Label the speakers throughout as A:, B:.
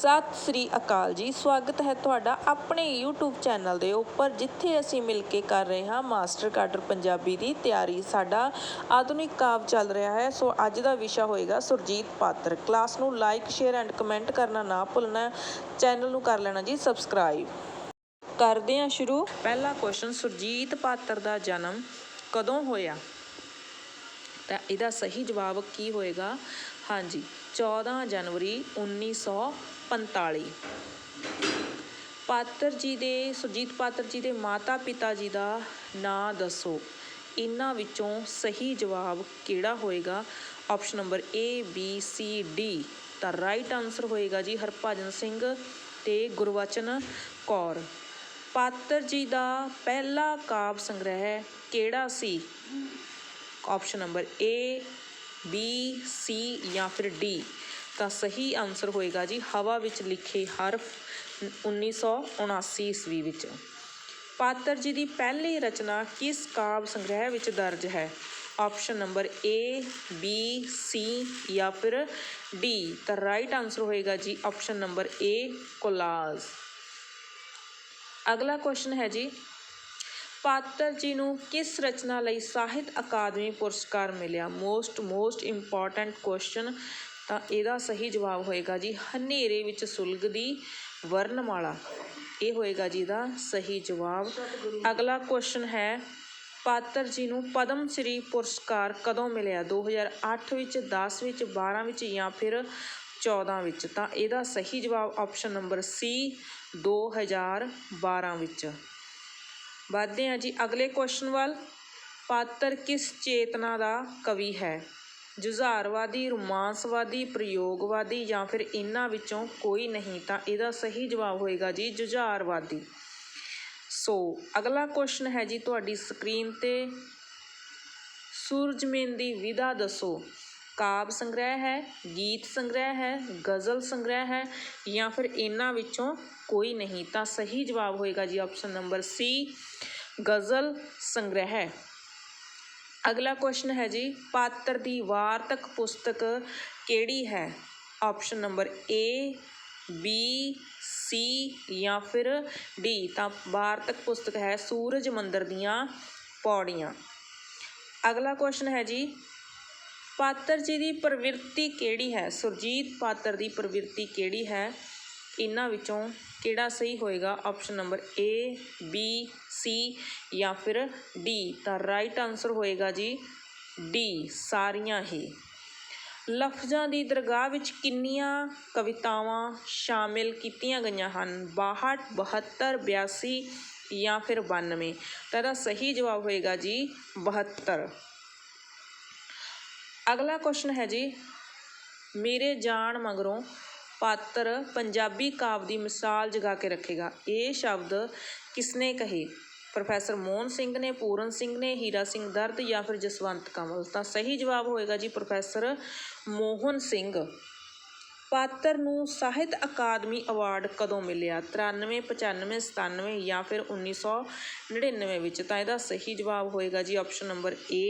A: ਸਤਿ ਸ੍ਰੀ ਅਕਾਲ ਜੀ। ਸਵਾਗਤ ਹੈ ਤੁਹਾਡਾ ਆਪਣੇ YouTube ਚੈਨਲ ਦੇ ਉੱਪਰ, ਜਿੱਥੇ ਅਸੀਂ ਮਿਲ ਕੇ ਕਰ ਰਹੇ ਹਾਂ ਮਾਸਟਰ ਕਾਡਰ ਪੰਜਾਬੀ ਦੀ ਤਿਆਰੀ। ਸਾਡਾ ਆਧੁਨਿਕ ਕਾਵ ਚੱਲ ਰਿਹਾ ਹੈ, ਸੋ ਅੱਜ ਦਾ ਵਿਸ਼ਾ ਹੋਏਗਾ ਸੁਰਜੀਤ ਪਾਤਰ। ਕਲਾਸ ਨੂੰ ਲਾਈਕ ਸ਼ੇਅਰ ਐਂਡ ਕਮੈਂਟ ਕਰਨਾ ਨਾ ਭੁੱਲਣਾ। ਚੈਨਲ ਨੂੰ ਕਰ ਲੈਣਾ ਜੀ ਸਬਸਕ੍ਰਾਈਬ ਕਰਦੇ ਹਾਂ ਸ਼ੁਰੂ। ਪਹਿਲਾ ਕੁਐਸਚਨ ਸੁਰਜੀਤ ਪਾਤਰ ਦਾ ਜਨਮ ਕਦੋਂ ਹੋਇਆ? ਤਾਂ ਇਹਦਾ ਸਹੀ ਜਵਾਬ ਕੀ ਹੋਏਗਾ? ਹਾਂਜੀ 14 ਜਨਵਰੀ 1945 ਪਾਤਰ ਜੀ ਦੇ, ਸੁਰਜੀਤ ਪਾਤਰ ਜੀ ਦੇ ਮਾਤਾ ਪਿਤਾ ਜੀ ਦਾ ਨਾਂ ਦੱਸੋ। ਇਹਨਾਂ ਵਿੱਚੋਂ ਸਹੀ ਜਵਾਬ ਕਿਹੜਾ ਹੋਏਗਾ? Option number A, B, C, D ਤਾਂ ਰਾਈਟ ਆਨਸਰ ਹੋਏਗਾ ਜੀ ਹਰਭਜਨ ਸਿੰਘ ਤੇ ਗੁਰਵਚਨ ਕੌਰ। ਪਾਤਰ ਜੀ ਦਾ ਪਹਿਲਾ ਕਾਵਿ ਸੰਗ੍ਰਹਿ ਕਿਹੜਾ ਸੀ? Option number A, B, C ਜਾਂ ਫਿਰ D ਤਾਂ ਸਹੀ ਆਨਸਰ ਹੋਏਗਾ ਜੀ ਹਵਾ ਵਿੱਚ ਲਿਖੇ ਹਰਫ 1979 ਈਸਵੀ ਵਿੱਚ। ਪਾਤਰ ਜੀ ਦੀ ਪਹਿਲੀ ਰਚਨਾ ਕਿਸ ਕਾਵਿ ਸੰਗ੍ਰਹਿ ਵਿੱਚ ਦਰਜ ਹੈ? Option number A, B, C ਜਾਂ ਫਿਰ D ਤਾਂ ਰਾਈਟ ਆਨਸਰ ਹੋਏਗਾ ਜੀ ਆਪਸ਼ਨ ਨੰਬਰ A, ਕੋਲਾਜ਼। ਅਗਲਾ ਕੁਐਸਚਨ ਹੈ ਜੀ, ਪਾਤਰ ਜੀ ਨੂੰ ਕਿਸ ਰਚਨਾ ਲਈ ਸਾਹਿਤ ਅਕਾਦਮੀ ਪੁਰਸਕਾਰ ਮਿਲਿਆ? ਮੋਸਟ ਮੋਸਟ ਇੰਪੋਰਟੈਂਟ ਕੁਐਸਚਨ ਤਾਂ ਇਹਦਾ ਸਹੀ ਜਵਾਬ ਹੋਏਗਾ ਜੀ ਹਨੇਰੇ ਵਿੱਚ ਸੁਲਗਦੀ ਵਰਨਮਾਲਾ। ਇਹ ਹੋਏਗਾ ਜੀ ਦਾ ਸਹੀ ਜਵਾਬ। ਅਗਲਾ ਕੁਐਸਚਨ ਹੈ, ਪਾਤਰ ਜੀ ਨੂੰ ਪਦਮ ਸ਼੍ਰੀ ਪੁਰਸਕਾਰ ਕਦੋਂ ਮਿਲਿਆ? 2008 ਵਿੱਚ 10 ਵਿੱਚ 12 ਵਿੱਚ ਜਾਂ ਫਿਰ 14 ਵਿੱਚ? ਤਾਂ ਇਹਦਾ ਸਹੀ ਜਵਾਬ ਆਪਸ਼ਨ ਨੰਬਰ ਸੀ 2012 ਵਿੱਚ। ਵਧਦੇ ਹਾਂ ਜੀ ਅਗਲੇ ਕੁਐਸਚਨ ਵੱਲ। ਪਾਤਰ ਕਿਸ ਚੇਤਨਾ ਦਾ ਕਵੀ ਹੈ? ਜੁਝਾਰਵਾਦੀ, ਰੋਮਾਂਸਵਾਦੀ, ਪ੍ਰਯੋਗਵਾਦੀ ਜਾਂ ਫਿਰ ਇਹਨਾਂ ਵਿੱਚੋਂ ਕੋਈ ਨਹੀਂ, ਤਾਂ ਇਹਦਾ ਸਹੀ ਜਵਾਬ ਹੋਏਗਾ ਜੀ ਜੁਝਾਰਵਾਦੀ। ਸੋ, ਅਗਲਾ ਕੁਐਸਚਨ ਹੈ ਜੀ ਤੁਹਾਡੀ ਸਕਰੀਨ ਤੇ। ਸੂਰਜਮੇਨ ਦੀ ਵਿਧਾ ਦੱਸੋ। ਕਾਵ ਸੰਗ੍ਰਹਿ ਹੈ, ਗੀਤ ਸੰਗ੍ਰਹਿ ਹੈ, ਗਜ਼ਲ ਸੰਗ੍ਰਹਿ ਹੈ ਜਾਂ ਫਿਰ ਇਹਨਾਂ ਵਿੱਚੋਂ ਕੋਈ ਨਹੀਂ, ਤਾਂ ਸਹੀ ਜਵਾਬ ਹੋਏਗਾ ਜੀ ਆਪਸ਼ਨ ਨੰਬਰ ਸੀ ਗਜ਼ਲ ਸੰਗ੍ਰਹਿ। ਅਗਲਾ ਕੁਐਸਚਨ ਹੈ ਜੀ, ਪਾਤਰ ਦੀ ਵਾਰਤਕ ਪੁਸਤਕ ਕਿਹੜੀ ਹੈ? Option number A B C ਜਾਂ ਫਿਰ ਡੀ ਤਾਂ ਵਾਰਤਕ ਪੁਸਤਕ ਹੈ ਸੂਰਜ ਮੰਦਰ ਦੀਆਂ ਪੌੜੀਆਂ। ਅਗਲਾ ਕੁਐਸਚਨ ਹੈ ਜੀ, ਪਾਤਰ ਜੀ ਦੀ ਪ੍ਰਵਿਰਤੀ ਕਿਹੜੀ ਹੈ? ਸੁਰਜੀਤ ਪਾਤਰ ਦੀ ਪ੍ਰਵਿਰਤੀ ਕਿਹੜੀ ਹੈ? ਇਹਨਾਂ ਵਿੱਚੋਂ ਕਿਹੜਾ ਸਹੀ ਹੋਏਗਾ? Option number A B C ਜਾਂ ਫਿਰ ਡੀ ਤਾਂ ਰਾਈਟ ਆਨਸਰ ਹੋਏਗਾ ਜੀ ਡੀ ਸਾਰੀਆਂ ਹੀ। ਲਫ਼ਜ਼ਾਂ ਦੀ ਦਰਗਾਹ ਵਿੱਚ ਕਿੰਨੀਆਂ ਕਵਿਤਾਵਾਂ ਸ਼ਾਮਿਲ ਕੀਤੀਆਂ ਗਈਆਂ ਹਨ? 62 72 82 ਜਾਂ ਫਿਰ 92 ਤਾਂ ਇਹਦਾ ਸਹੀ ਜਵਾਬ ਹੋਏਗਾ ਜੀ 72 ਅਗਲਾ ਕੁਐਸਚਨ ਹੈ ਜੀ, ਮੇਰੇ ਜਾਣ ਮਗਰੋਂ ਪਾਤਰ ਪੰਜਾਬੀ ਕਾਵਿ ਦੀ ਮਿਸਾਲ ਜਗਾ ਕੇ ਰੱਖੇਗਾ। ਇਹ ਸ਼ਬਦ ਕਿਸਨੇ ਕਹੇ? ਪ੍ਰੋਫੈਸਰ ਮੋਹਨ ਸਿੰਘ ਨੇ, ਪੂਰਨ ਸਿੰਘ ਨੇ, ਹੀਰਾ ਸਿੰਘ ਦਰਦ ਜਾਂ ਫਿਰ ਜਸਵੰਤ ਕਮਲ ਤਾਂ ਸਹੀ ਜਵਾਬ ਹੋਏਗਾ ਜੀ ਪ੍ਰੋਫੈਸਰ ਮੋਹਨ ਸਿੰਘ। ਪਾਤਰ ਨੂੰ ਸਾਹਿਤ ਅਕਾਦਮੀ ਅਵਾਰਡ ਕਦੋਂ ਮਿਲਿਆ? 93 95 97 ਜਾਂ ਫਿਰ 1999 ਵਿੱਚ? ਤਾਂ ਇਹਦਾ ਸਹੀ ਜਵਾਬ ਹੋਏਗਾ ਜੀ ਆਪਸ਼ਨ ਨੰਬਰ A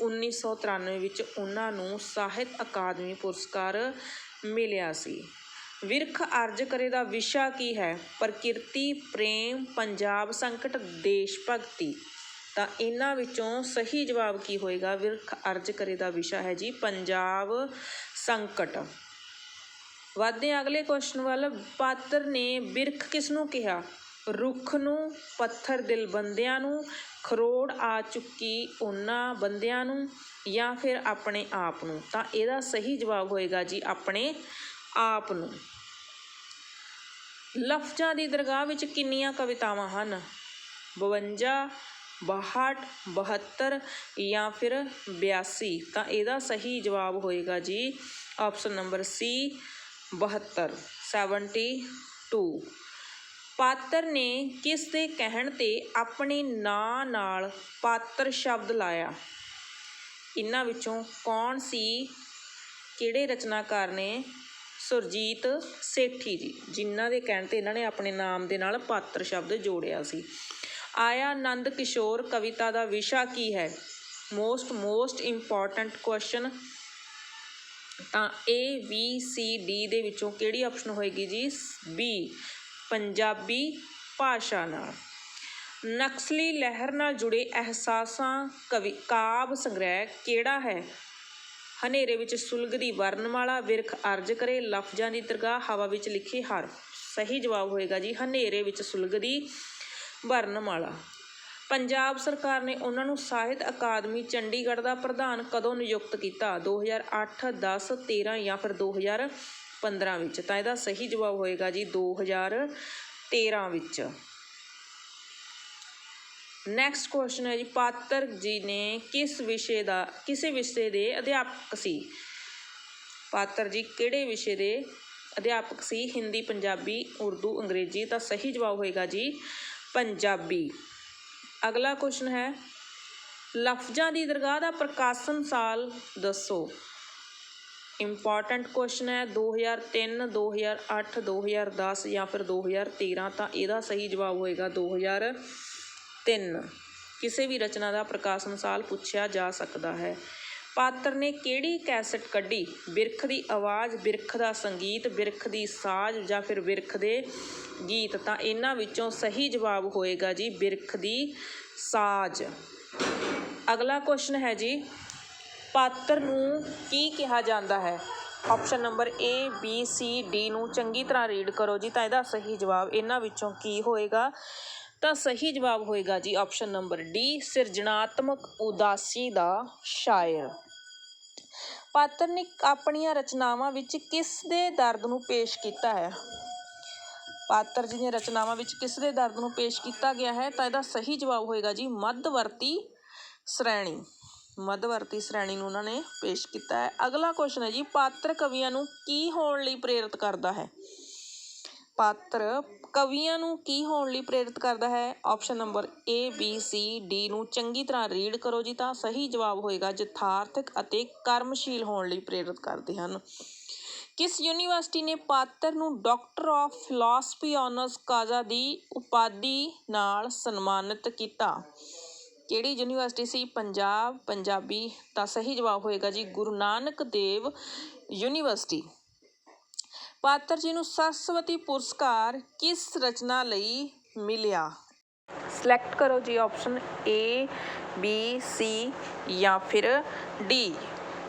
A: 1993 ਵਿੱਚ ਉਹਨਾਂ ਨੂੰ ਸਾਹਿਤ ਅਕਾਦਮੀ ਪੁਰਸਕਾਰ ਮਿਲਿਆ ਸੀ। ਵਿਰਖ ਅਰਜ ਕਰੇ ਦਾ ਵਿਸ਼ਾ ਕੀ ਹੈ? ਪ੍ਰਕਿਰਤੀ, ਪ੍ਰੇਮ, ਪੰਜਾਬ ਸੰਕਟ, ਦੇਸ਼ ਭਗਤੀ। ਤਾਂ ਇਹਨਾਂ ਵਿੱਚੋਂ ਸਹੀ ਜਵਾਬ ਕੀ ਹੋਏਗਾ? ਵਿਰਖ ਅਰਜ ਕਰੇ ਦਾ ਵਿਸ਼ਾ ਹੈ ਜੀ, ਪੰਜਾਬ ਸੰਕਟ। ਵਧਦੇ ਹਾਂ ਅਗਲੇ ਕੁਐਸਚਨ ਵੱਲ, ਪਾਤਰ ਨੇ ਬਿਰਖ ਕਿਸ ਨੂੰ ਕਿਹਾ? ਰੁੱਖ ਨੂੰ, ਪੱਥਰ ਦਿਲ ਬੰਦਿਆਂ ਨੂੰ, ਖਰੋੜ ਆ ਚੁੱਕੀ ਉਹਨਾਂ ਬੰਦਿਆਂ ਨੂੰ ਜਾਂ ਫਿਰ ਆਪਣੇ ਆਪ ਨੂੰ। ਤਾਂ ਇਹਦਾ ਸਹੀ ਜਵਾਬ ਹੋਏਗਾ ਜੀ ਆਪਣੇ ਆਪ ਨੂੰ। ਲਫ਼ਜ਼ਾਂ ਦੀ ਦਰਗਾਹ ਵਿੱਚ ਕਿੰਨੀਆਂ ਕਵਿਤਾਵਾਂ ਹਨ? 52 62 72 ਜਾਂ ਫਿਰ 82 ਤਾਂ ਇਹਦਾ ਸਹੀ ਜਵਾਬ ਹੋਏਗਾ ਜੀ ਆਪਸ਼ਨ ਨੰਬਰ ਸੀ 72 72 ਪਾਤਰ ਨੇ ਕਿਸ ਦੇ ਕਹਿਣ ਤੇ ਆਪਣੇ ਨਾਂ ਨਾਲ ਪਾਤਰ ਸ਼ਬਦ ਲਾਇਆ? ਇਹਨਾਂ ਵਿੱਚੋਂ ਕੌਣ ਸੀ? ਕਿਹੜੇ ਰਚਨਾਕਾਰ ਨੇ? ਸੁਰਜੀਤ ਸੇਠੀ ਜੀ, ਜਿਨ੍ਹਾਂ ਦੇ ਕਹਿਣ ਤੇ ਇਹਨਾਂ ਨੇ ਆਪਣੇ ਨਾਮ ਦੇ ਨਾਲ ਪਾਤਰ ਸ਼ਬਦ ਜੋੜਿਆ ਸੀ। ਆਇਆ ਨੰਦ ਕਿਸ਼ੋਰ, ਕਵਿਤਾ ਦਾ ਵਿਸ਼ਾ ਕੀ ਹੈ? ਮੋਸਟ ਮੋਸਟ ਇੰਪੋਰਟੈਂਟ ਕੁਐਸਚਨ ਤਾਂ ਏ ਬੀ ਸੀ ਡੀ ਦੇ ਵਿੱਚੋਂ ਕਿਹੜੀ ਆਪਸ਼ਨ ਹੋਏਗੀ ਜੀ? ਬੀ ਪੰਜਾਬੀ ਭਾਸ਼ਾ ਨਾਲ। ਨਕਸਲੀ ਲਹਿਰ ਨਾਲ ਜੁੜੇ ਅਹਿਸਾਸਾਂ, ਕਵੀ ਕਾਵਿ ਸੰਗ੍ਰਹਿ ਕਿਹੜਾ ਹੈ? ਹਨੇਰੇ ਵਿੱਚ ਸੁਲਗਦੀ ਵਰਨਮਾਲਾ ਬਿਰਖ ਅਰਜ ਕਰੇ, ਲਫ਼ਜ਼ਾਂ ਦੀ ਦਰਗਾਹ ਹਵਾ ਵਿੱਚ ਲਿਖੇ ਹਰਫ ਸਹੀ ਜਵਾਬ ਹੋਏਗਾ ਜੀ, ਹਨੇਰੇ ਵਿੱਚ ਸੁਲਗਦੀ ਵਰਨਮਾਲਾ। ਪੰਜਾਬ ਸਰਕਾਰ ਨੇ ਉਹਨਾਂ ਨੂੰ ਸਾਹਿਤ ਅਕਾਦਮੀ ਚੰਡੀਗੜ੍ਹ ਦਾ ਪ੍ਰਧਾਨ ਕਦੋਂ ਨਿਯੁਕਤ ਕੀਤਾ? 2008 10 13 ਜਾਂ ਫਿਰ ਪੰਦਰਾਂ ਵਿੱਚ, ਤਾਂ ਇਹਦਾ ਸਹੀ ਜਵਾਬ ਹੋਏਗਾ ਜੀ 2013 ਵਿੱਚ। ਨੈਕਸਟ ਕੁਐਸਚਨ ਹੈ ਜੀ, ਪਾਤਰ ਜੀ ਨੇ ਕਿਸ ਵਿਸ਼ੇ ਦਾ, ਕਿਸੇ ਵਿਸ਼ੇ ਦੇ ਅਧਿਆਪਕ ਸੀ? ਪਾਤਰ ਜੀ, ਕਿਹੜੇ ਵਿਸ਼ੇ ਦੇ ਅਧਿਆਪਕ ਸੀ? ਹਿੰਦੀ, ਪੰਜਾਬੀ, ਉਰਦੂ, ਅੰਗਰੇਜ਼ੀ, ਤਾਂ ਸਹੀ ਜਵਾਬ ਹੋਏਗਾ ਜੀ ਪੰਜਾਬੀ। ਅਗਲਾ ਕੁਐਸਚਨ ਹੈ, ਲਫ਼ਜ਼ਾਂ ਦੀ ਦਰਗਾਹ ਦਾ ਪ੍ਰਕਾਸ਼ਨ ਸਾਲ ਦੱਸੋ। ਇੰਪੋਰਟੈਂਟ ਕੁਐਸਚਨ ਹੈ 2003 2008 2010 ਜਾਂ ਫਿਰ 2013 ਤਾਂ ਇਹਦਾ ਸਹੀ ਜਵਾਬ ਹੋਏਗਾ 2003 ਕਿਸੇ ਵੀ ਰਚਨਾ ਦਾ ਪ੍ਰਕਾਸ਼ਨ ਸਾਲ ਪੁੱਛਿਆ ਜਾ ਸਕਦਾ ਹੈ। ਪਾਤਰ ਨੇ ਕਿਹੜੀ ਕੈਸਟ ਕੱਢੀ? ਬਿਰਖ ਦੀ ਆਵਾਜ਼, ਬਿਰਖ ਦਾ ਸੰਗੀਤ, ਬਿਰਖ ਦੀ ਸਾਜ਼ ਜਾਂ ਫਿਰ ਬਿਰਖ ਦੇ ਗੀਤ? ਤਾਂ ਇਹਨਾਂ ਵਿੱਚੋਂ ਸਹੀ ਜਵਾਬ ਹੋਏਗਾ ਜੀ ਬਿਰਖ ਦੀ ਸਾਜ਼। ਅਗਲਾ ਕੁਐਸਚਨ ਹੈ ਜੀ ਪਾਤਰ ਨੂੰ ਕੀ ਕਿਹਾ ਜਾਂਦਾ ਹੈ? Option number A B C D ਨੂੰ ਚੰਗੀ ਤਰ੍ਹਾਂ ਰੀਡ ਕਰੋ ਜੀ, ਤਾਂ ਇਹਦਾ ਸਹੀ ਜਵਾਬ ਇਹਨਾਂ ਵਿੱਚੋਂ ਕੀ ਹੋਏਗਾ? ਤਾਂ ਸਹੀ ਜਵਾਬ ਹੋਏਗਾ ਜੀ ਆਪਸ਼ਨ ਨੰਬਰ ਡੀ ਸਿਰਜਣਾਤਮਕ ਉਦਾਸੀ ਦਾ ਸ਼ਾਇਰ। ਪਾਤਰ ਨੇ ਆਪਣੀਆਂ ਰਚਨਾਵਾਂ ਵਿੱਚ ਕਿਸ ਦੇ ਦਰਦ ਨੂੰ ਪੇਸ਼ ਕੀਤਾ ਹੈ? ਪਾਤਰ ਜੀ ਦੀਆਂ ਰਚਨਾਵਾਂ ਵਿੱਚ ਕਿਸ ਦੇ ਦਰਦ ਨੂੰ ਪੇਸ਼ ਕੀਤਾ ਗਿਆ ਹੈ? ਤਾਂ ਇਹਦਾ ਸਹੀ ਜਵਾਬ ਹੋਏਗਾ ਜੀ ਮੱਧਵਰਤੀ ਸ਼੍ਰੇਣੀ। ਮੱਧਵਰਤੀ ਸ਼੍ਰੇਣੀ ਨੂੰ ਉਹਨਾਂ ਨੇ ਪੇਸ਼ ਕੀਤਾ ਹੈ। ਅਗਲਾ ਕੁਐਸਚਨ ਹੈ ਜੀ, ਪਾਤਰ ਕਵੀਆਂ ਨੂੰ ਕੀ ਹੋਣ ਲਈ ਪ੍ਰੇਰਿਤ ਕਰਦਾ ਹੈ? ਪਾਤਰ ਕਵੀਆਂ ਨੂੰ ਕੀ ਹੋਣ ਲਈ ਪ੍ਰੇਰਿਤ ਕਰਦਾ ਹੈ? Option number A, B, C, D ਨੂੰ ਚੰਗੀ ਤਰ੍ਹਾਂ ਰੀਡ ਕਰੋ ਜੀ ਤਾਂ ਸਹੀ ਜਵਾਬ ਹੋਏਗਾ। ਯਥਾਰਥਕ ਅਤੇ ਕਰਮਸ਼ੀਲ ਹੋਣ ਲਈ ਪ੍ਰੇਰਿਤ ਕਰਦੇ ਹਨ। ਕਿਸ ਯੂਨੀਵਰਸਿਟੀ ਨੇ ਪਾਤਰ ਨੂੰ doctor of philosophy honoris causa ਦੀ ਉਪਾਧੀ ਨਾਲ ਸਨਮਾਨਿਤ ਕੀਤਾ? ਕਿਹੜੀ ਯੂਨੀਵਰਸਿਟੀ ਸੀ? ਪੰਜਾਬ, ਪੰਜਾਬੀ। ਤਾਂ ਸਹੀ ਜਵਾਬ ਹੋਏਗਾ ਜੀ ਗੁਰੂ ਨਾਨਕ ਦੇਵ ਯੂਨੀਵਰਸਿਟੀ। ਪਾਤਰ ਜੀ ਨੂੰ ਸਰਸਵਤੀ ਪੁਰਸਕਾਰ ਕਿਸ ਰਚਨਾ ਲਈ ਮਿਲਿਆ? ਸਿਲੈਕਟ ਕਰੋ ਜੀ ਆਪਸ਼ਨ ਏ ਬੀ ਸੀ ਜਾਂ ਫਿਰ ਡੀ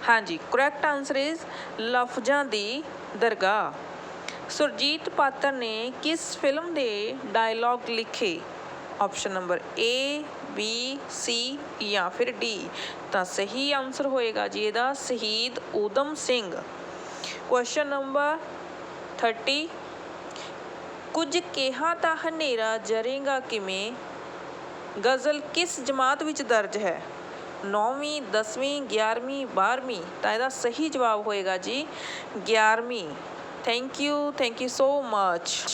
A: ਹਾਂਜੀ correct answer is Lafzan Di Dargah. Surjit Patar ਨੇ ਕਿਸ ਫਿਲਮ ਦੇ ਡਾਇਲੌਗ ਲਿਖੇ? Option number A B C ਜਾਂ ਫਿਰ ਡੀ ਤਾਂ ਸਹੀ ਆਨਸਰ ਹੋਏਗਾ ਜੀ ਇਹਦਾ ਸ਼ਹੀਦ ਊਧਮ ਸਿੰਘ। ਕੁਐਸਚਨ ਨੰਬਰ 30 ਕੁਝ ਕਿਹਾ ਤਾਂ ਹਨੇਰਾ ਜਰੇਗਾ ਕਿਵੇਂ? ਗਜ਼ਲ ਕਿਸ ਜਮਾਤ ਵਿੱਚ ਦਰਜ ਹੈ? 9ਵੀਂ 10ਵੀਂ 11ਵੀਂ 12ਵੀਂ ਤਾਂ ਇਹਦਾ ਸਹੀ ਜਵਾਬ ਹੋਏਗਾ ਜੀ 11ਵੀਂ thank you thank you so much